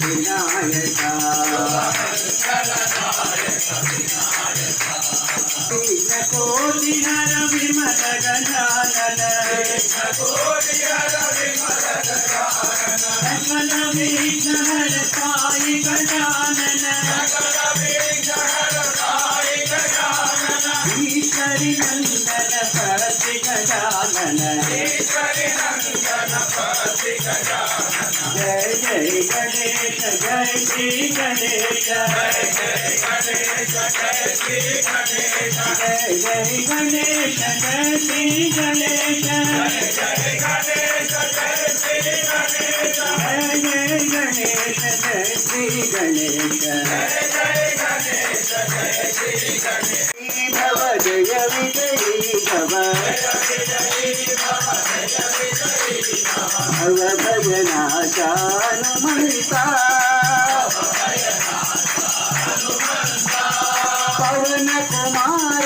వినాయక కోటి హర విమల గజానన సకల విఘ్న పతి గజానన జయ జయ గణేశ జయ శ్రీ గణేశ జయ జయ గణేశ జయ శ్రీ గణేశ జయ జయ గణేశ జయ శ్రీ గణేశ భవ జయ విజయీ భవ భవ భజనాచానుమంతా పవన కుమార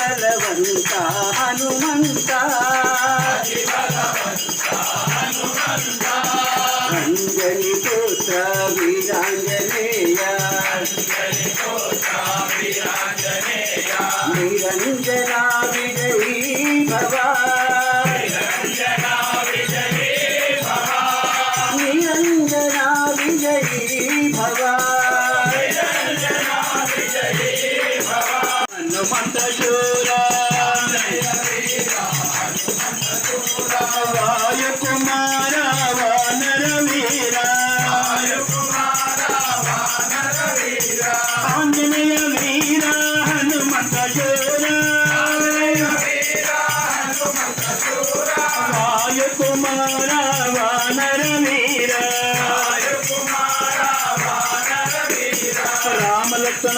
బలవంత హనుమంత. అంజలి పుత్ర వీరాంజనేయ. నిరంజన విజయీ భవ. నిరంజన విజయీ భవ. హనుమంత ఆంజనేయ వీరా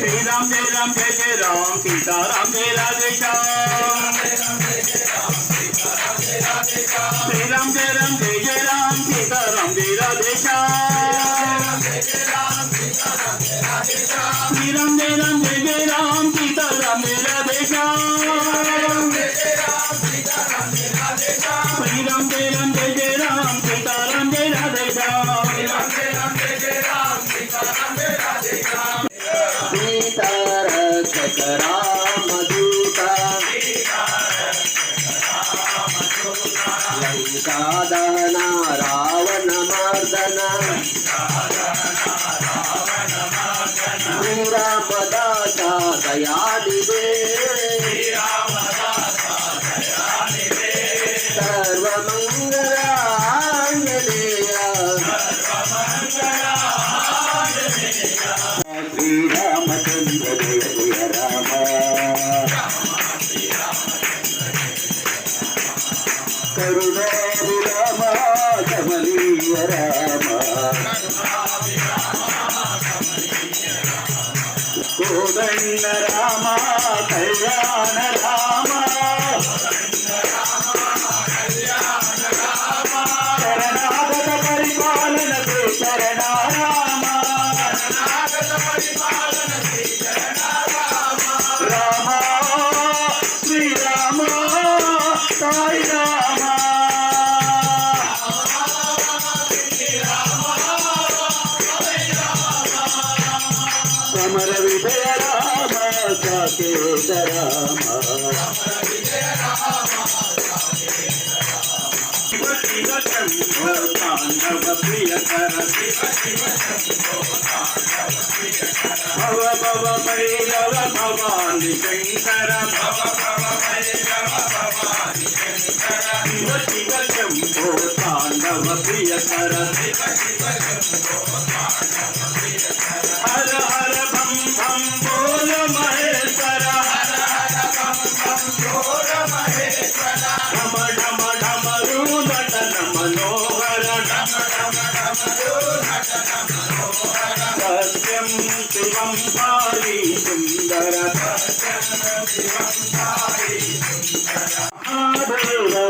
శ్రీరామ్ జయ రామ్ జయ జయ రామ్ సీతారాం జయ రాధే శ్యామ్ శ్రీరామ్ జయ రామ్ జయ జయ రామ్ సీతారాం జయ రాధే శ్యామ్ శ్రీరామ్ జయ రామ్ జయ జయ రామ్ సీతారాం జయ రాధే శ్యామ్ సాధన రావణ మార్దన. శ్రీరామదాత దయానిదే సర్వమంగళాంజనేయ కోదండ రామ కళ్యాణ రామ శరణాగత పరిపాలనకు శరణ రామ రామ శ్రీరామ సాయి రామ సాకేత రామ శివ శంభో తాండవ ప్రియకర భవ భవ భైరవ భవాని శంకర శివ శివ శంభో తాండవ ప్రియకర హర హర సత్యం శివం భారీ సుందర మహాదేవ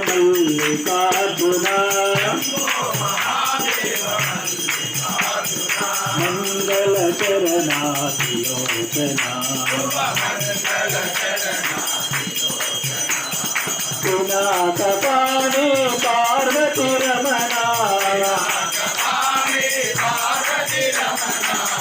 మల్లికార్జున మంగళ చరణాతిలోచన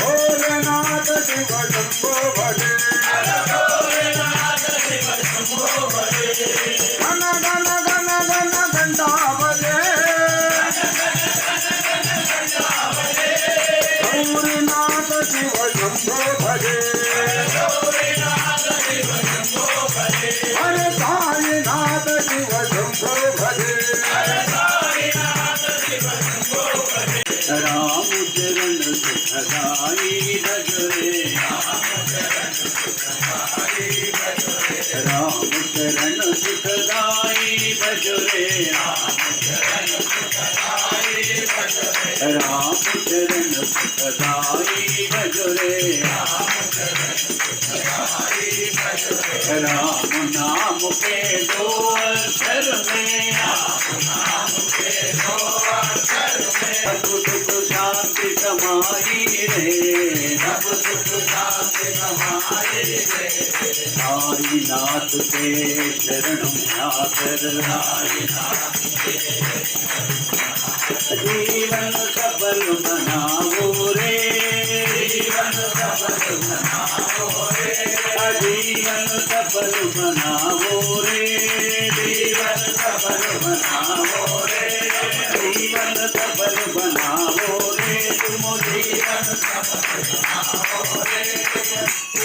భోలనాథ శివ శంభో భజే. చరణ సుఖదాయి భజరే भजरे राम चरण सुखदाई भजरे राम नाम के दो अक्षर में सब सुख शांति समाई रे सब सुख शांति समाई रे आई नाथ के शरण में आकर ಜೀವನ ಸಬಲು ಬನಾವೋ ರೇ ಜೀವನ ಸಬಲು ಬನಾವೋ ರೇ ಜೀವನ ಸಬಲು ಬನಾವೋ ರೇ ಜೀವನ ಸಬಲು ಬನಾವೋ ರೇ ಜೀವನ ಸಬಲು ಬನಾವೋ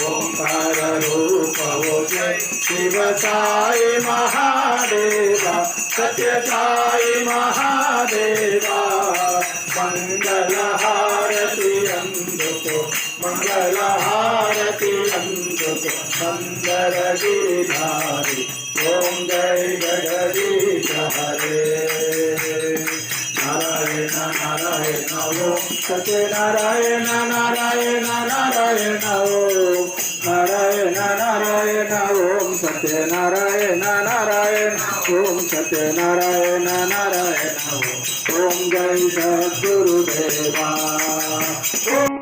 ओंकार रूप हो जय शिव साई महादेवा सत्य साई महादेवा मंगल हारति अंधुको मंगल हारति अंधुको सुंदर गिरिधारी ओम जय गणेश हरे నారాయణ ఓ సత్యనారాయణ నారాయణ నారాయణ ఓ నారాయణ నారాయణ ఓం సత్యనారాయణ నారాయణ ఓం సత్యనారాయణ నారాయణ ఓం జై సద్గురుదేవా ఓం